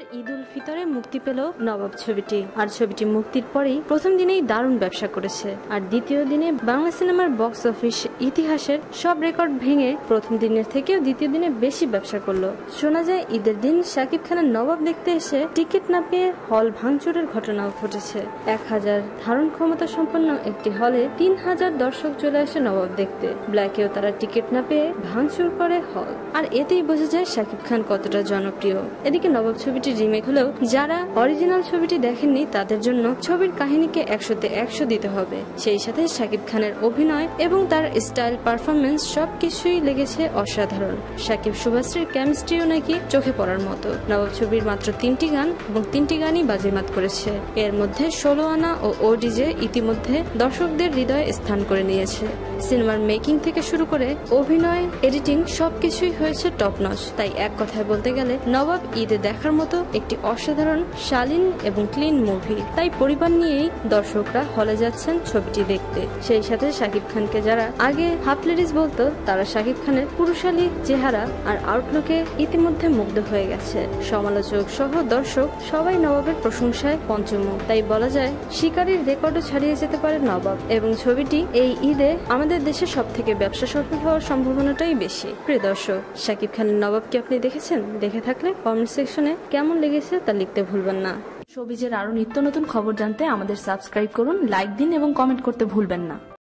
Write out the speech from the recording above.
ঈদ উল ফিতরে মুক্তি পেল নবাব ছবিটি। আর ছবিটি মুক্তির পরেই প্রথম দিনেই দারুণ ব্যবসা করেছে। আর দ্বিতীয় দিনে বাংলা সিনেমার বক্স অফিস ইতিহাসের সব রেকর্ড ভেঙে প্রথম দিনের থেকেও দ্বিতীয় দিনে বেশি ব্যবসা করল। শোনা যায়, ঈদের দিন শাকিব খানের নবাব দেখতে এসে টিকিট না পেয়ে হল ভাঙচুরের ঘটনাও ঘটেছে। এক হাজার ধারণ ক্ষমতা সম্পন্ন একটি হলে তিন হাজার দর্শক চলে আসে নবাব দেখতে। ব্ল্যাকেও তারা টিকিট না পেয়ে ভাঙচুর করে হল। আর এতেই বোঝা যায়, শাকিব খান কতটা জনপ্রিয়। এদিকে নবাব ছবিটি রিমেক হলেও যারা অরিজিনাল ছবিটি দেখেননি, তাদের জন্য ছবির কাহিনীকে একশোতে একশো দিতে হবে। সেই সাথে শাকিব খানের অভিনয় এবং তার স্টাইল পারফরমেন্স সবকিছুই লেগেছে অসাধারণ। শাকিব শুভাশ্রীর কেমিস্ট্রিও নাকি চোখে পড়ার মতো। নবাব ছবির মাত্র তিনটি গান এবং তিনটি গানই বাজিমাত করেছে। এর মধ্যে ষোলো আনা ও ওডিজে ইতিমধ্যে দর্শকদের হৃদয়ে স্থান করে নিয়েছে। সিনেমার মেকিং থেকে শুরু করে অভিনয় এডিটিং সবকিছুই হয়েছে টপ নচ তাই এক কথায় বলতে গেলে নবাব ঈদে দেখার মতো একটি অসাধারণ, শালীন এবং ক্লিন মুভি তাই পরিবার নিয়েই দর্শকরা হলে যাচ্ছেন ছবিটি দেখতে। সেই সাথে শাকিব খানকে যারা আগে হাফ লেডিস বলতো, তারা শাকিব খানের পুরুষালী চেহারা আর আউটলুকে ইতিমধ্যে মুগ্ধ হয়ে গেছে। সমালোচক সহ দর্শক সবাই নবাবের প্রশংসায় পঞ্চমুখ। তাই বলা যায়, শিকারীর রেকর্ডও ছাড়িয়ে যেতে পারে নবাব। এবং ছবিটি এই ঈদে আমাদের দেশে সব থেকে ব্যবসা সফল হওয়ার সম্ভাবনাটাই বেশি। প্রিয় দর্শক, শাকিব খানের নবাব কি আপনি দেখেছেন? দেখে থাকলে কমেন্ট সেকশনে কেমন লেগেছে তা লিখতে ভুলবেন না। শোবিজের আরও নিত্য নতুন খবর জানতে আমাদের সাবস্ক্রাইব করুন, লাইক দিন এবং কমেন্ট করতে ভুলবেন না।